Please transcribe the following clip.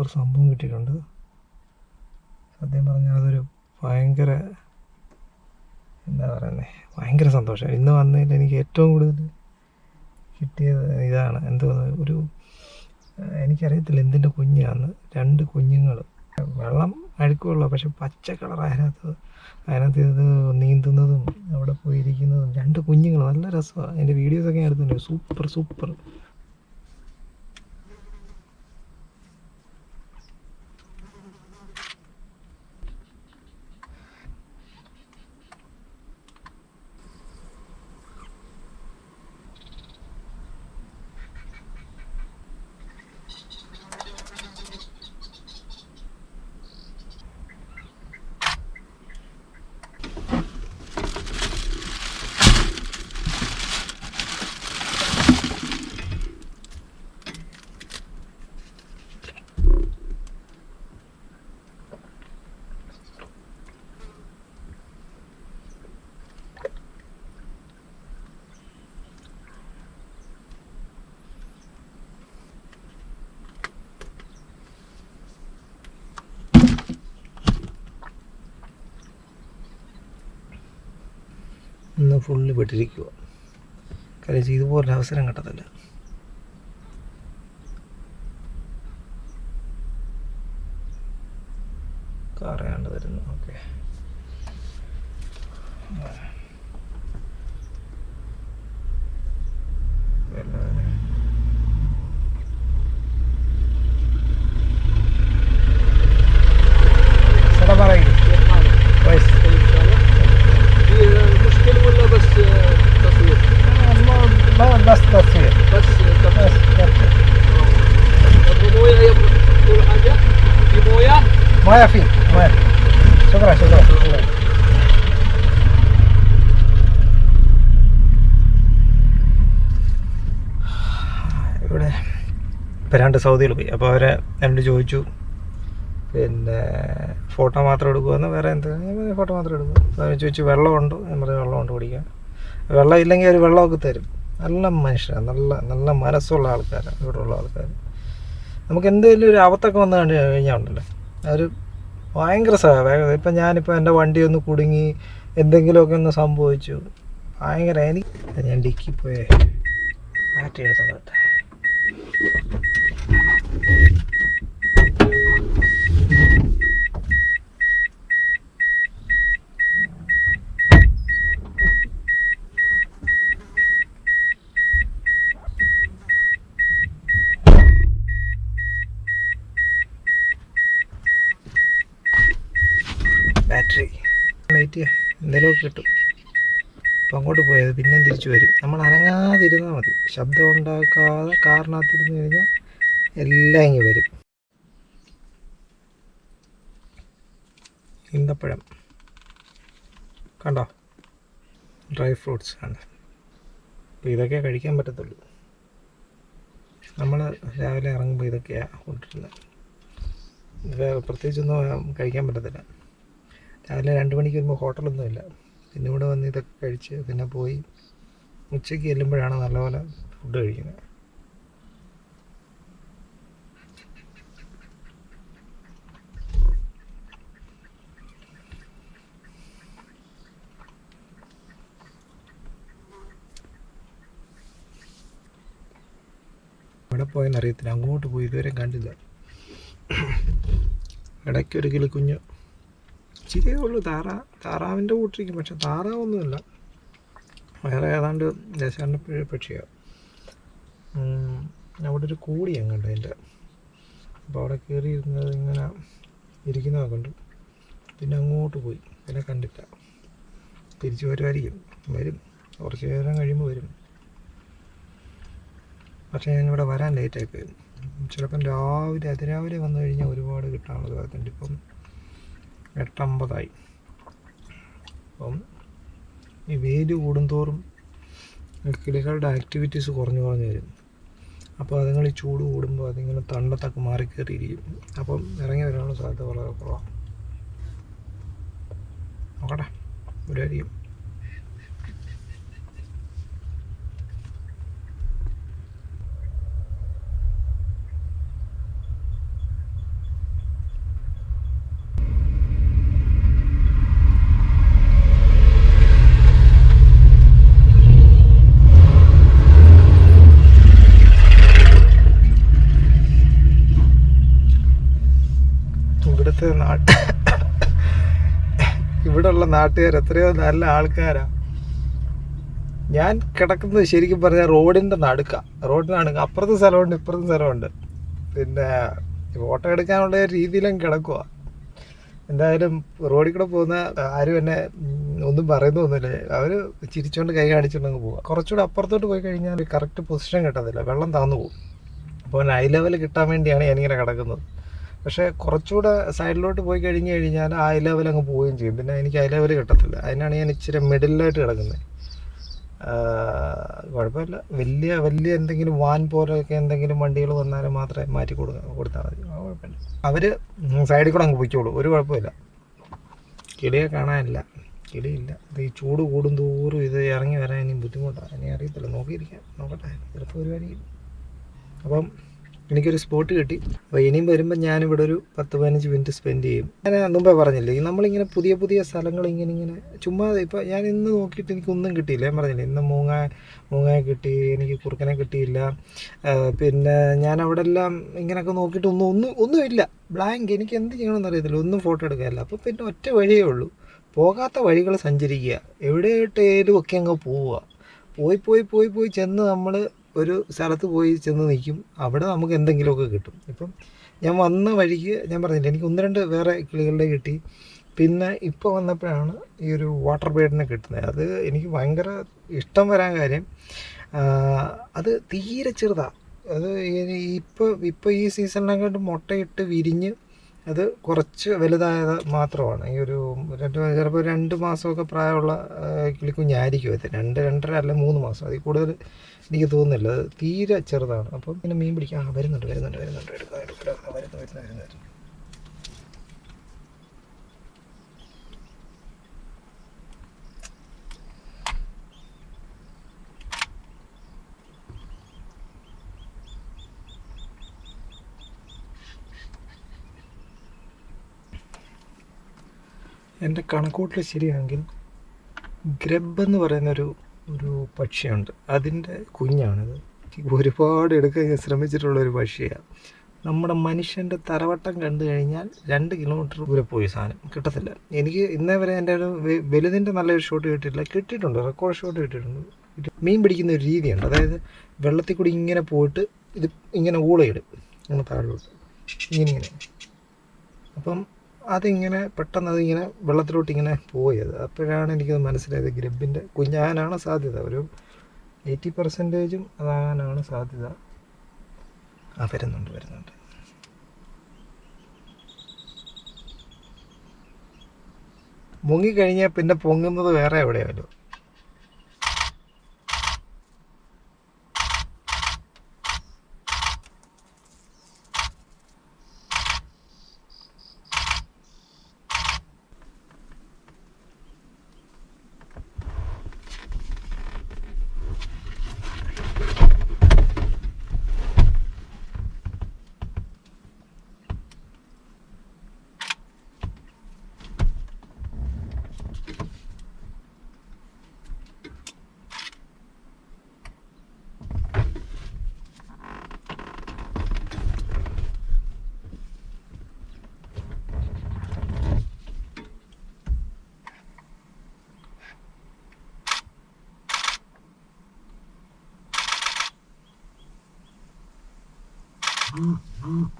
Super സംഭവം കിട്ടിയിട്ടുണ്ട്. സത്യം പറഞ്ഞാൽ അതൊരു ഭയങ്കര എന്താ പറയുന്നത് ഭയങ്കര സന്തോഷം. ഇന്ന് വന്നതിൽ എനിക്ക് ഏറ്റവും കൂടുതൽ കിട്ടിയത് ഇതാണ്. എന്തോന്ന് ഒരു എനിക്കറിയത്തില്ല എന്തിന്റെ കുഞ്ഞാന്ന്. രണ്ട് കുഞ്ഞുങ്ങൾ. വെള്ളം അഴുക്കുള്ള പക്ഷെ പച്ച കളർ അതിനകത്ത് അതിനകത്ത് ഇത് നീന്തുന്നതും അവിടെ പോയിരിക്കുന്നതും രണ്ട് കുഞ്ഞുങ്ങൾ. നല്ല രസമാണ്. എന്റെ വീഡിയോസൊക്കെ ഞാൻ എടുത്തിട്ടുണ്ട്. Super super. ഇന്ന് ഫുള്ള് പെട്ടിരിക്കുക കാര്യം ഇതുപോലൊരു അവസരം കിട്ടത്തില്ല. കാറയാണ്ട് തരുന്നു. ഓക്കെ. موية؟ مويه فيه مويه شكرا شكرا شكرا ഇവിടെ ഇപ്പം രണ്ട് സൗദിയിൽ പോയി അപ്പോൾ അവരെ എന്നോട് ചോദിച്ചു പിന്നെ ഫോട്ടോ മാത്രം എടുക്കുമെന്ന് വേറെ എന്താ ഫോട്ടോ മാത്രം എടുക്കും അപ്പോൾ അവർ ചോദിച്ചു വെള്ളമുണ്ടോ ഞാൻ പറഞ്ഞു വെള്ളമുണ്ട് കുടിക്കാൻ വെള്ളം ഇല്ലെങ്കിൽ അവർ വെള്ളമൊക്കെ തരും നല്ല മനുഷ്യരാണ് നല്ല നല്ല മനസ്സുള്ള ആൾക്കാരാണ് ഇവിടെ ഉള്ള ആൾക്കാർ നമുക്ക് എന്തെങ്കിലും ഒരു അവത്തൊക്കെ വന്നു കണ്ടു കഴിഞ്ഞാൽ ഉണ്ടല്ലോ അവർ ഭയങ്കര സഹായം ഇപ്പം ഞാനിപ്പോൾ എന്റെ വണ്ടി ഒന്ന് കുടുങ്ങി എന്തെങ്കിലുമൊക്കെ ഒന്ന് സംഭവിച്ചു. ഭയങ്കര എനിക്ക് ഞാൻ ഡിക്കി പോയേ മാറ്റി എടുത്തോട്ടെ ബാറ്ററി വെയിറ്റ് ചെയ്യാം. എന്തെങ്കിലുമൊക്കെ കിട്ടും. അപ്പം അങ്ങോട്ട് പോയത് പിന്നെയും തിരിച്ചു വരും. നമ്മൾ അനങ്ങാതിരുന്നാൽ മതി. ശബ്ദം ഉണ്ടാക്കാതെ കാറിനകത്തിരുന്ന് കഴിഞ്ഞാൽ എല്ലാം ഇങ്ങനെ വരും. ഇന്തപ്പഴം. കണ്ടോ? ഡ്രൈ ഫ്രൂട്ട്സ് കണ്ടോ അപ്പോൾ ഇതൊക്കെ കഴിക്കാൻ പറ്റത്തുള്ളൂ. നമ്മൾ രാവിലെ ഇറങ്ങുമ്പോൾ ഇതൊക്കെയാണ് കൊണ്ടിരുന്നത് വേറെ പ്രത്യേകിച്ചൊന്നും കഴിക്കാൻ പറ്റത്തില്ല. രാവിലെ രണ്ട് മണിക്ക് വരുമ്പോൾ ഹോട്ടലൊന്നുമില്ല പിന്നെ ഇവിടെ വന്ന് ഇതൊക്കെ കഴിച്ച് പിന്നെ പോയി ഉച്ചയ്ക്ക് ചെല്ലുമ്പോഴാണ് നല്ലപോലെ ഫുഡ് കഴിക്കുന്നത് എവിടെ പോയെന്ന് അങ്ങോട്ട് പോയി ഇതുവരെ കണ്ടില്ല. ഇടയ്ക്കൊരു കിളിക്കുഞ്ഞ് ഇച്ചിരിയേ ഉള്ളൂ. താറാ താറാവിന്റെ കൂട്ടിരിക്കും പക്ഷെ താറാവൊന്നുമില്ല. വേറെ ഏതാണ്ട് ദേശാടന പക്ഷിയാണ് അവിടെ ഒരു കൂടി അങ്ങോട്ട് അതിന്റെ അപ്പോൾ അവിടെ കയറി ഇരുന്നത് ഇങ്ങനെ ഇരിക്കുന്നത് കണ്ടു. പിന്നെ അങ്ങോട്ട് പോയി. പിന്നെ കണ്ടില്ല. തിരിച്ചു വരുമായിരിക്കും. വരും. കുറച്ച് നേരം കഴിയുമ്പോൾ വരും. പക്ഷേ ഞാനിവിടെ വരാൻ ലേറ്റായി പോയി. ചിലപ്പം രാവിലെ അതിരാവിലെ വന്നു കഴിഞ്ഞാൽ ഒരുപാട് കിട്ടാനുള്ളത് അതുകൊണ്ട് ഇപ്പം എട്ടമ്പതായി. അപ്പം ഈ വെയിൽ കൂടുന്തോറും കിളികളുടെ ആക്ടിവിറ്റീസ് കുറഞ്ഞു കുറഞ്ഞു വരും. അപ്പോൾ അതുങ്ങൾ ഈ ചൂട് കൂടുമ്പോൾ അതിങ്ങനെ തണ്ടത്തൊക്കെ മാറിക്കയറിയിരിക്കും അപ്പം ഇറങ്ങി വരാനുള്ള സാധ്യത വളരെ കുറവാണ്. നോക്കട്ടെ ഒരു അരിയും നാട്ടുകാർ എത്രയോ നല്ല ആൾക്കാരാ. ഞാൻ കിടക്കുന്നത് ശരിക്കും പറഞ്ഞാൽ റോഡിന്റെ നടുക്ക. റോഡിനാണ് നടുക്ക. അപ്പുറത്തെ സ്ഥലമുണ്ട് ഇപ്പുറത്തെ സ്ഥലമുണ്ട്. പിന്നെ ഫോട്ടോ എടുക്കാനുള്ള രീതിയിലും കിടക്കുക എന്തായാലും റോഡിൽ കൂടെ പോകുന്ന ആരും എന്നെ ഒന്നും പറയുന്നൊന്നുമില്ല അവർ ചിരിച്ചുകൊണ്ട് കൈ കാണിച്ചുകൊണ്ട് പോകുക പോവുക കുറച്ചുകൂടെ അപ്പുറത്തോട്ട് പോയി കഴിഞ്ഞാൽ കറക്റ്റ് പൊസിഷൻ കിട്ടത്തില്ല. വെള്ളം താന്നു പോകും. അപ്പോൾ ഐ ലെവൽ കിട്ടാൻ വേണ്ടിയാണ് ഞാനിങ്ങനെ കിടക്കുന്നത്. പക്ഷേ കുറച്ചുകൂടെ സൈഡിലോട്ട് പോയി കഴിഞ്ഞ് കഴിഞ്ഞാൽ ആ ലെവൽ അങ്ങ് പോവുകയും ചെയ്യും. പിന്നെ എനിക്ക് ഐ ലെവൽ കിട്ടത്തില്ല. അതിനാണ് ഞാൻ ഇച്ചിരി മിഡിലായിട്ട് കിടക്കുന്നത് കുഴപ്പമില്ല. വലിയ വലിയ എന്തെങ്കിലും വാൻ പോലെയൊക്കെ എന്തെങ്കിലും വണ്ടികൾ വന്നാൽ മാത്രമേ മാറ്റി കൊടുക്കാൻ കൊടുത്താൽ മതി. കുഴപ്പമില്ല. അവർ സൈഡിൽ കൂടെ അങ്ങ് പൊയ്ക്കോളൂ. ഒരു കുഴപ്പമില്ല. കിളിയെ കാണാനില്ല. കിളിയില്ല. ഇത് ഈ ചൂട് കൂടും തോറും ഇത് ഇറങ്ങി വരാൻ ഇനി ബുദ്ധിമുട്ടാണ് ഇനി അറിയത്തില്ല. നോക്കിയിരിക്കാം. നോക്കട്ടെ. ചിലപ്പോൾ ഒരു വരി അപ്പം എനിക്കൊരു സ്പോട്ട് കിട്ടി. അപ്പോൾ ഇനിയും വരുമ്പോൾ ഞാനിവിടെ ഒരു പത്ത് പതിനഞ്ച് മിനിറ്റ് സ്പെൻഡ് ചെയ്യും. ഞാൻ മുമ്പേ പറഞ്ഞില്ലേ നമ്മളിങ്ങനെ പുതിയ പുതിയ സ്ഥലങ്ങൾ ഇങ്ങനെ ഇങ്ങനെ ചുമ്മാ ഇപ്പോൾ ഞാൻ ഇന്ന് നോക്കിയിട്ട് എനിക്കൊന്നും കിട്ടിയില്ല. ഞാൻ പറഞ്ഞില്ലേ ഇന്ന് മൂങ്ങ മൂങ്ങയെ കിട്ടി എനിക്ക് കുറുക്കനെ കിട്ടിയില്ല. പിന്നെ ഞാൻ അവിടെ എല്ലാം ഇങ്ങനെയൊക്കെ നോക്കിയിട്ട് ഒന്നും ഒന്നും ഒന്നുമില്ല ബ്ലാങ്ക് എനിക്ക് എന്ത് ചെയ്യണമെന്ന് അറിയത്തില്ല. ഒന്നും ഫോട്ടോ എടുക്കാനില്ല. അപ്പോൾ പിന്നെ ഒറ്റ വഴിയേ ഉള്ളൂ. പോകാത്ത വഴികൾ സഞ്ചരിക്കുക. എവിടെയായിട്ടേലും ഒക്കെ അങ്ങ് പോവുക. പോയി പോയി പോയി പോയി ചെന്ന് നമ്മൾ ഒരു സ്ഥലത്ത് പോയി ചെന്ന് നിൽക്കും. അവിടെ നമുക്ക് എന്തെങ്കിലുമൊക്കെ കിട്ടും. ഇപ്പം ഞാൻ വന്ന വഴിക്ക് ഞാൻ പറഞ്ഞില്ല എനിക്ക് ഒന്ന് രണ്ട് വേറെ കിളികളുടെ കിട്ടി. പിന്നെ ഇപ്പോൾ വന്നപ്പോഴാണ് ഈ ഒരു വാട്ടർ ബേഡിനെ കിട്ടുന്നത്. അത് എനിക്ക് ഭയങ്കര ഇഷ്ടം വരാൻ കാര്യം അത് തീരെ ചെറുതാണ് അത് ഇപ്പോൾ ഇപ്പോൾ ഈ സീസണിനെക്കാട്ട് മുട്ടയിട്ട് വിരിഞ്ഞ് അത് കുറച്ച് വലുതായത് മാത്രമാണ്. ഈ ഒരു രണ്ട് ചിലപ്പോൾ രണ്ട് മാസമൊക്കെ പ്രായമുള്ള കിളിക്കുഞ്ഞായിരിക്കും അത്. രണ്ട് രണ്ടര അല്ല മൂന്ന് മാസം. അതിൽ കൂടുതൽ എനിക്ക് തോന്നുന്നില്ല. അത് തീരെ ചെറുതാണ്. അപ്പം പിന്നെ മീൻ പിടിക്കാൻ ആ വരുന്നുണ്ട് വരുന്നുണ്ട് വരുന്നുണ്ട് എടുക്കാം എടുക്കാം വരുന്നു വരുന്നു വരുന്നു എന്റെ കണക്കൂട്ടിൽ ശരിയാണെങ്കിൽ ഗ്രബ് എന്ന് പറയുന്നൊരു ഒരു പക്ഷിയുണ്ട്. അതിന്റെ കുഞ്ഞാണത്. ഒരുപാട് എടുക്കാൻ ഞാൻ ശ്രമിച്ചിട്ടുള്ള ഒരു പക്ഷിയാണ് നമ്മുടെ മനുഷ്യന്റെ തറവട്ടം കണ്ടു കഴിഞ്ഞാൽ രണ്ട് കിലോമീറ്റർ ദൂരെ പോയി സാധനം. കിട്ടത്തില്ല. എനിക്ക് ഇന്നേ വരെ എന്റെ ഒരു വലുതിന്റെ നല്ലൊരു ഷോട്ട് കിട്ടിയിട്ടില്ല. കിട്ടിയിട്ടുണ്ട്. റെക്കോർഡ് ഷോട്ട് കിട്ടിയിട്ടുണ്ട്. മീൻ പിടിക്കുന്ന ഒരു രീതിയുണ്ട്. അതായത് വെള്ളത്തിൽ കൂടി ഇങ്ങനെ പോയിട്ട് ഇത് ഇങ്ങനെ ഊളയിടും. ഇങ്ങനെ താഴോട്ട്. ഇങ്ങനെ ഇങ്ങനെ. അപ്പം അതിങ്ങനെ പെട്ടെന്ന് അതിങ്ങനെ വെള്ളത്തിലോട്ട് ഇങ്ങനെ പോയത്. അപ്പോഴാണ് എനിക്കത് മനസ്സിലായത് ഗ്രബിന്റെ കുഞ്ഞാനാണ് സാധ്യത. ഒരു എയ്റ്റി പെർസെന്റേജും അതാകാനാണ് സാധ്യത. ആ വരുന്നുണ്ട് വരുന്നുണ്ട്. മുങ്ങിക്കഴിഞ്ഞാൽ പിന്നെ പൊങ്ങുന്നത് വേറെ എവിടെയാണല്ലോ Mm-hmm.